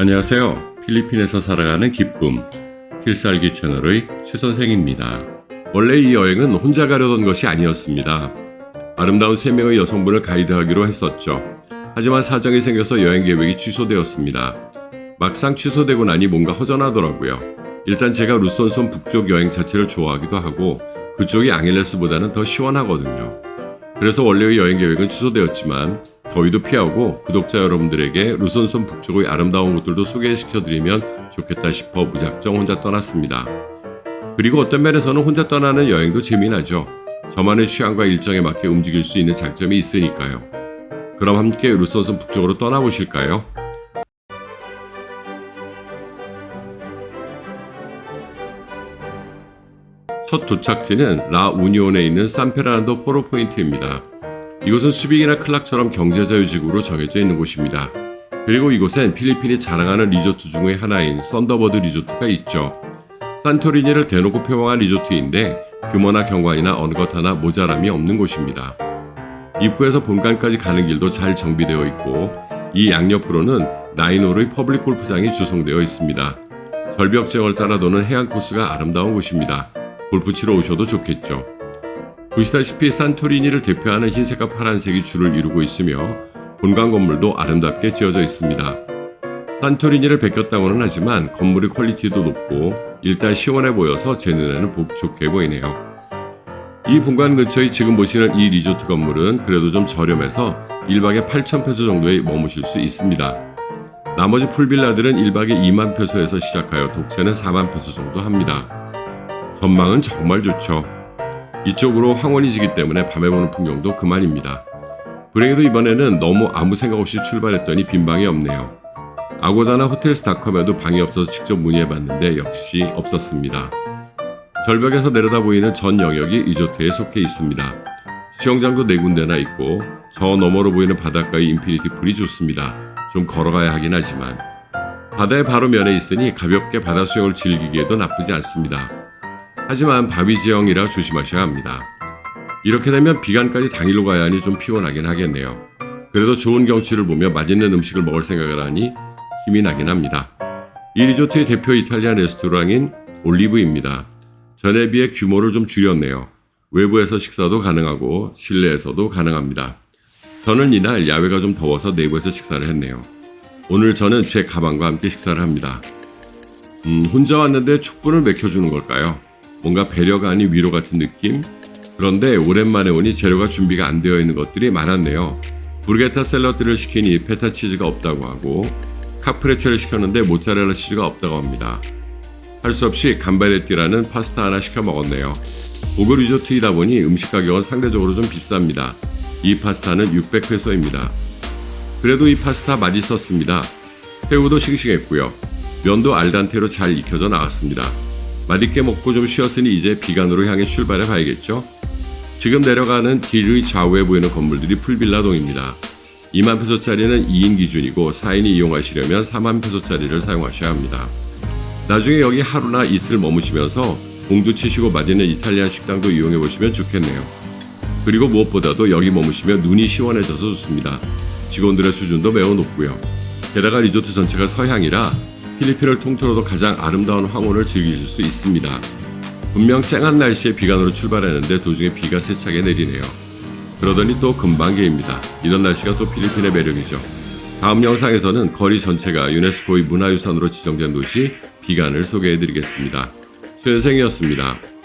안녕하세요. 필리핀에서 살아가는 기쁨 필살기 채널의 최 선생입니다. 원래 이 여행은 혼자 가려던 것이 아니었습니다. 아름다운 세 명의 여성분을 가이드하기로 했었죠. 하지만 사정이 생겨서 여행 계획이 취소되었습니다. 막상 취소되고 나니 뭔가 허전하더라고요. 일단 제가 루손손 북쪽 여행 자체를 좋아하기도 하고 그쪽이 앙헬레스보다는 더 시원하거든요. 그래서 원래의 여행 계획은 취소되었지만 더위도 피하고 구독자 여러분들에게 루손손 북쪽의 아름다운 곳들도 소개시켜드리면 좋겠다 싶어 무작정 혼자 떠났습니다. 그리고 어떤 면에서는 혼자 떠나는 여행도 재미나죠. 저만의 취향과 일정에 맞게 움직일 수 있는 장점이 있으니까요. 그럼 함께 루손손 북쪽으로 떠나보실까요? 첫 도착지는 라 우니온에 있는 산페르난도 포로 포인트입니다. 이곳은 수빅이나 클락처럼 경제자유지구로 정해져 있는 곳입니다. 그리고 이곳엔 필리핀이 자랑하는 리조트 중의 하나인 썬더버드 리조트가 있죠. 산토리니를 대놓고 표방한 리조트인데 규모나 경관이나 어느 것 하나 모자람이 없는 곳입니다. 입구에서 본관까지 가는 길도 잘 정비되어 있고 이 양옆으로는 나인홀의 퍼블릭 골프장이 조성되어 있습니다. 절벽지형을 따라 도는 해안 코스가 아름다운 곳입니다. 골프 치러 오셔도 좋겠죠. 보시다시피 산토리니를 대표하는 흰색과 파란색이 줄을 이루고 있으며 본관 건물도 아름답게 지어져 있습니다. 산토리니를 베꼈다고는 하지만 건물의 퀄리티도 높고 일단 시원해 보여서 제 눈에는 복 좋게 보이네요. 이 본관 근처의 지금 보시는 이 리조트 건물은 그래도 좀 저렴해서 1박에 8,000페소 정도에 머무실 수 있습니다. 나머지 풀빌라들은 1박에 2만 페소에서 시작하여 독채는 4만 페소 정도 합니다. 전망은 정말 좋죠. 이쪽으로 황혼이 지기 때문에 밤에 보는 풍경도 그만입니다. 불행히도 이번에는 너무 아무 생각 없이 출발했더니 빈 방이 없네요. 아고다나 호텔스닷컴에도 방이 없어서 직접 문의해봤는데 역시 없었습니다. 절벽에서 내려다 보이는 전 영역이 리조트에 속해 있습니다. 수영장도 네 군데나 있고 저 너머로 보이는 바닷가의 인피니티 풀이 좋습니다. 좀 걸어가야 하긴 하지만 바다의 바로 면에 있으니 가볍게 바다 수영을 즐기기에도 나쁘지 않습니다. 하지만 바위 지형이라 조심하셔야 합니다. 이렇게 되면 비간까지 당일로 가야 하니 좀 피곤하긴 하겠네요. 그래도 좋은 경치를 보며 맛있는 음식을 먹을 생각을 하니 힘이 나긴 합니다. 이 리조트의 대표 이탈리안 레스토랑인 올리브입니다. 전에 비해 규모를 좀 줄였네요. 외부에서 식사도 가능하고 실내에서도 가능합니다. 저는 이날 야외가 좀 더워서 내부에서 식사를 했네요. 오늘 저는 제 가방과 함께 식사를 합니다. 음, 혼자 왔는데 촛불을 맥혀주는 걸까요? 뭔가 배려가 아닌 위로 같은 느낌? 그런데 오랜만에 오니 재료가 준비가 안 되어 있는 것들이 많았네요. 부르게타 샐러드를 시키니 페타 치즈가 없다고 하고 카프레체를 시켰는데 모짜렐라 치즈가 없다고 합니다. 할 수 없이 감바레띠라는 파스타 하나 시켜 먹었네요. 고급 리조트이다 보니 음식 가격은 상대적으로 좀 비쌉니다. 이 파스타는 600페소입니다. 그래도 이 파스타 맛있었습니다. 새우도 싱싱했고요. 면도 알단테로 잘 익혀져 나왔습니다. 맛있게 먹고 좀 쉬었으니 이제 비간으로 향해 출발해 봐야겠죠? 지금 내려가는 길의 좌우에 보이는 건물들이 풀빌라동입니다. 2만 페소짜리는 2인 기준이고 4인이 이용하시려면 4만 페소짜리를 사용하셔야 합니다. 나중에 여기 하루나 이틀 머무시면서 공도 치시고 맛있는 이탈리안 식당도 이용해 보시면 좋겠네요. 그리고 무엇보다도 여기 머무시면 눈이 시원해져서 좋습니다. 직원들의 수준도 매우 높고요. 게다가 리조트 전체가 서향이라 필리핀을 통틀어도 가장 아름다운 황혼을 즐기실 수 있습니다. 분명 쨍한 날씨에 비간으로 출발했는데 도중에 비가 세차게 내리네요. 그러더니 또 금방 개입니다. 이런 날씨가 또 필리핀의 매력이죠. 다음 영상에서는 거리 전체가 유네스코의 문화유산으로 지정된 도시 비간을 소개해드리겠습니다. 최선생이었습니다.